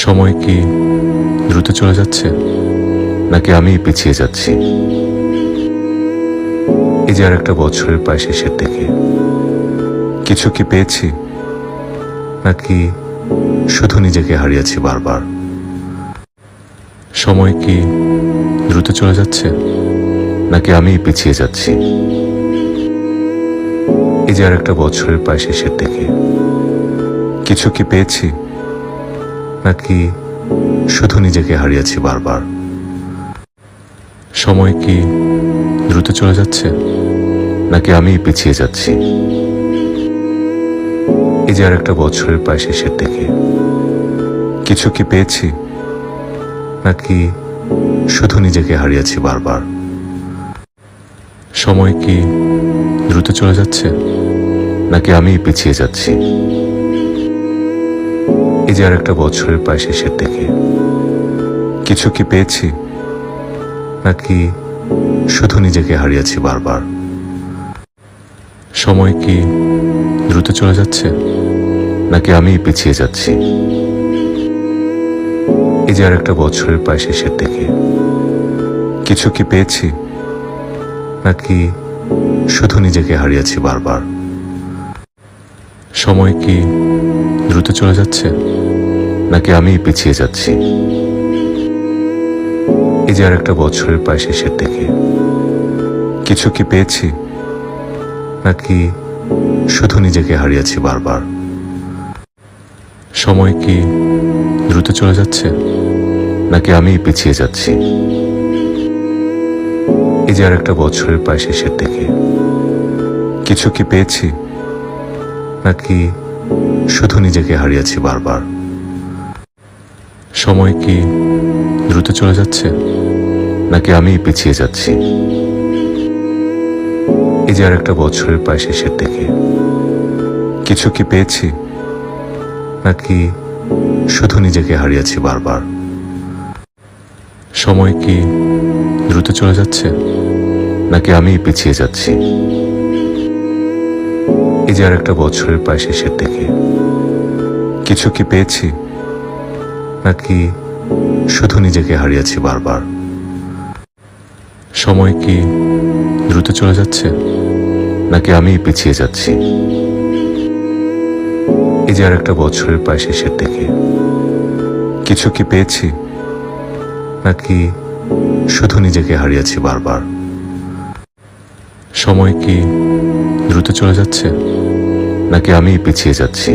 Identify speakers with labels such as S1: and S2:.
S1: সময় কি দ্রুত চলে যাচ্ছে? নাকি আমি পিছিয়ে যাচ্ছি? এই যে আর একটা বছরের প্রায় শেষের দিকে। কিছু কি পেয়েছি? নাকি শুধু নিজেকে হারিয়েছি বারবার? সময় কি দ্রুত চলে যাচ্ছে? নাকি আমি পিছিয়ে যাচ্ছি? এই যে আর একটা বছরের প্রায় শেষের দিকে। কিছু কি পেয়েছি? নাকি শুধু নিজেকে হারিয়েছি বারবার? সময় কি দ্রুত চলে যাচ্ছে? নাকি আমি পিছিয়ে যাচ্ছি? এই যে আর একটা বছরের প্রায় শেষের দিকে। কিছু কি পেয়েছি? নাকি শুধু নিজেকে হারিয়েছি বারবার? সময় কি দ্রুত চলে যাচ্ছে? নাকি আমি পিছিয়ে যাচ্ছি? এই যে আর একটা বছরের প্রায় শেষের দিকে। কিছু কি পেয়েছি? নাকি শুধু নিজেকে হারিয়েছি বারবার? সময় কি দ্রুত চলে যাচ্ছে? নাকি আমি পিছিয়ে যাচ্ছি? এই যে আর একটা বছরের প্রায় শেষের দিকে। কিছু কি পেয়েছি? নাকি শুধু নিজেকে হারিয়েছি বারবার? সময় কি দ্রুত চলে যাচ্ছে? নাকি আমি পিছিয়ে যাচ্ছি? এই যে আর একটা বছরের প্রায় শেষের দিকে। কিছু কি পেয়েছি? নাকি শুধু নিজেকে হারিয়েছি বারবার? সময় কি দ্রুত চলে যাচ্ছে? নাকি আমি পিছিয়ে যাচ্ছি? এই যে আর একটা বছরের প্রায় শেষের দিকে। কিছু কি পেয়েছি? নাকি শুধু নিজেকে হারিয়েছি বারবার? সময় কি দ্রুত চলে যাচ্ছে? নাকি আমি পিছিয়ে যাচ্ছি? এই যে আর একটা বছরের প্রায় শেষের দিকে। কিছু কি পেয়েছি? নাকি শুধু নিজেকে হারিয়েছি বারবার? সময় কি দ্রুত চলে যাচ্ছে? নাকি আমি পিছিয়ে যাচ্ছি? এই যে আর একটা বছরের প্রায় শেষের দিকে। কিছু কি পেয়েছি? নাকি শুধু নিজেকে হারিয়েছি বারবার? সময় কি দ্রুত চলে যাচ্ছে? নাকি আমি পিছিয়ে যাচ্ছি? এই যে আর একটা বছরের প্রায় শেষের দিকে। কিছু কি পেয়েছি? নাকি শুধু নিজেকে হারিয়েছি বারবার? সময় কি দ্রুত চলে যাচ্ছে? নাকি আমি পিছিয়ে যাচ্ছি?